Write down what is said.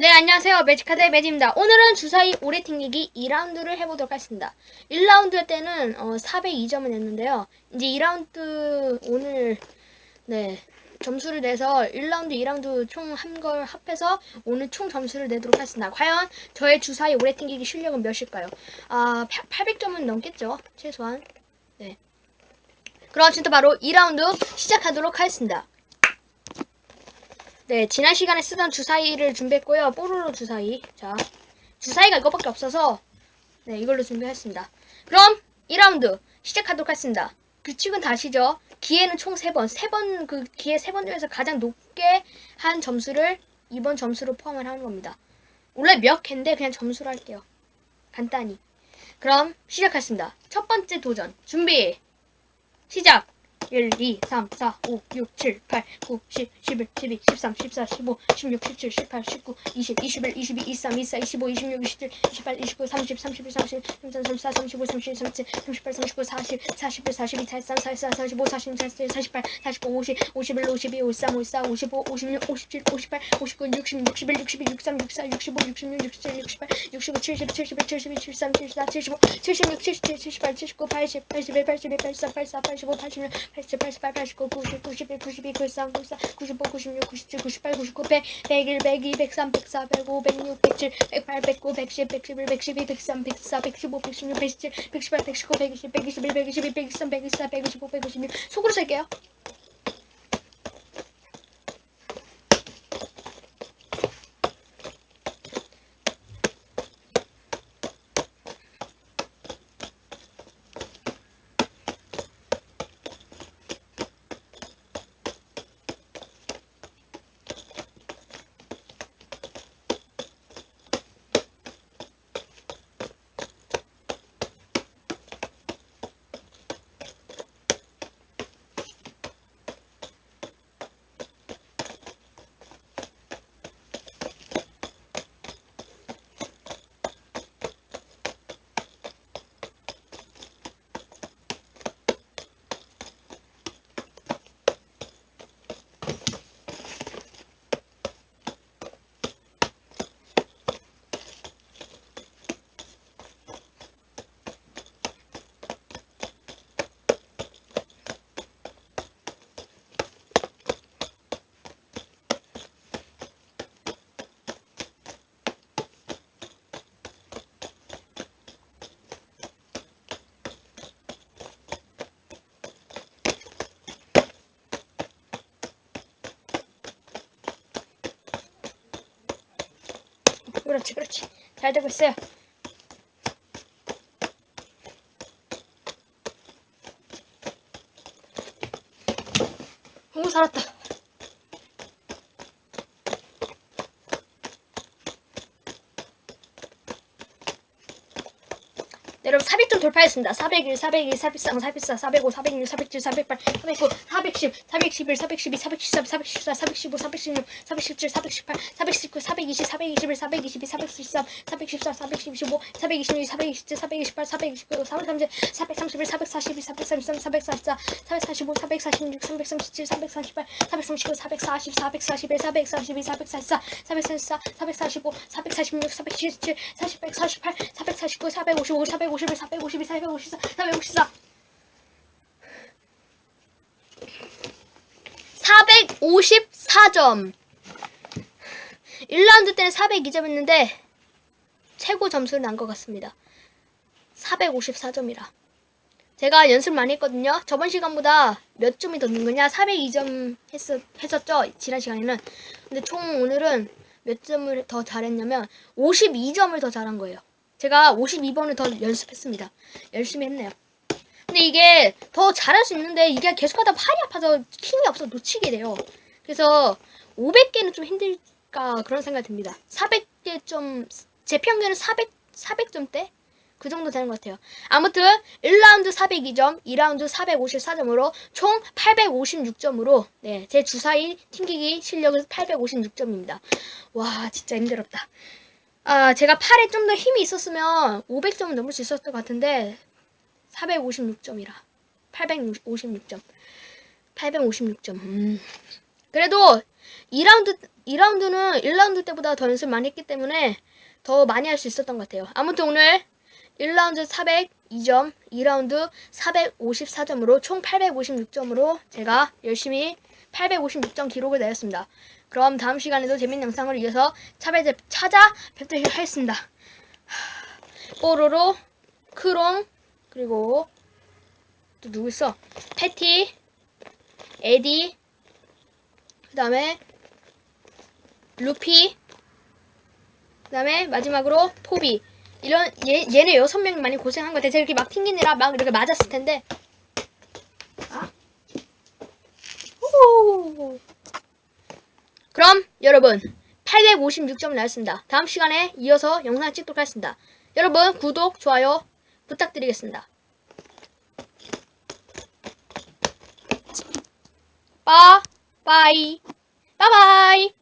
네, 안녕하세요. 매직카드의 매직입니다. 오늘은 주사위 오래 튕기기 2라운드를 해보도록 하겠습니다. 1라운드 때는 어, 402점을 냈는데요. 이제 2라운드 오늘 네 점수를 내서 1라운드, 2라운드 총 한 걸 합해서 오늘 총 점수를 내도록 하겠습니다. 과연 저의 주사위 오래 튕기기 실력은 몇일까요? 아, 800점은 넘겠죠? 최소한. 네. 그럼 지금 바로 2라운드 시작하도록 하겠습니다. 네, 지난 시간에 쓰던 주사위를 준비했고요. 뽀로로 주사위. 자, 주사위가 이거밖에 없어서 네, 이걸로 준비했습니다. 그럼 2라운드 시작하도록 하겠습니다. 규칙은 다 아시죠? 기회는 총 3번. 3번, 그 기회 3번 중에서 가장 높게 한 점수를 이번 점수로 포함을 하는 겁니다. 원래 몇 개인데 그냥 점수로 할게요. 간단히. 그럼 시작하겠습니다. 첫 번째 도전. 준비. 시작. 1, 2, 3, 4, 5, 6, 7, 8, 9, 10, 11, 12, 13, 14, 15, 16, 17, 18, 19, 20, 21, 22, 23, 24, 25, 26, 27, 28, 29, 30, 31, 30, 33, 34, 35, 36, 37, 38, 39, 40, 41, 42, 43, 44, 45, 46, 47, 48, 49, 50, 51, 52, 53, 54, 55, 56, 57, 58, 59, 60, 61, 62, 63, 64, 65, 66, 67, 68, 69, 70, 71, 72, 73, 74, 75, 76, 77, 78, 79, 80, 81, 82, 83, 84, 85, 86, 87, 88, 89, 90, 91, 92, 93, 94, 95, 96, 97, 98, 99, 100, 101, 102, 103, 104, 105, 106, 107, 108, 109, 110, 111, 112, 113, 114, 115, 116, 117, 118, 119, 120, 121, 122, 123, 124, 125, 126 속으로 셀게요. 그렇지, 그렇지. 잘 되고 있어요. 오, 살았다. 여러분 400점 돌파했습니다. 401, 402, 413, 414, 405, 406, 407, 408, 409, 410, 411, 412, 413, 414, 415, 416, 417, 418, 419, 420, 421, 422, 423, 414, 425, 426, 427, 428, 429, 430, 431, 442, 433, 444, 445, 446, 337, 438, 439, 440, 441, 442, 444, 444, 445, 446, 447, 48, 48, 449, 455, 451, 452, 454, 454. 454점. 1라운드 때는 402점 했는데 최고 점수를 난 것 같습니다. 454점이라. 제가 연습 많이 했거든요. 저번 시간보다 몇 점이 더 는 거냐? 402점 했었, 했었죠? 지난 시간에는. 근데 총 오늘은 몇 점을 더 잘했냐면 52점을 더 잘한 거예요. 제가 52번을 더 연습했습니다. 열심히 했네요. 근데 이게 더 잘할 수 있는데 이게 계속하다 팔이 아파서 힘이 없어 놓치게 돼요. 그래서 500개는 좀 힘들까 그런 생각이 듭니다. 400개 좀 제 평균은 400 400점대 그 정도 되는 것 같아요. 아무튼 1라운드 402점, 2라운드 454점으로 총 856점으로 네, 제 주사위 튕기기 실력은 856점입니다. 와, 진짜 힘들었다. 아, 제가 팔에 좀 더 힘이 있었으면 500점을 넘을 수 있었을 것 같은데 456점이라 856점 856점 음, 그래도 2라운드 2라운드는 1라운드 때보다 더 연습 많이 했기 때문에 더 많이 할 수 있었던 것 같아요. 아무튼 오늘 1라운드 402점, 2라운드 454점으로 총 856점으로 제가 열심히 856점 기록을 내었습니다. 그럼 다음 시간에도 재밌는 영상을 이어서 찾아, 찾아 뵙도록 하겠습니다. 뽀로로, 크롱, 그리고 또 누구 있어? 패티, 에디, 그 다음에 루피, 그 다음에 마지막으로 포비. 이런 얘 얘네 여섯 명이 많이 고생한 것 같아. 제가 이렇게 막 튕기느라 막 이렇게 맞았을 텐데. 아. 후. 그럼 여러분 856점 나왔습니다. 다음 시간에 이어서 영상 찍도록 하겠습니다. 여러분 구독 좋아요 부탁드리겠습니다. 빠 빠이 빠바이.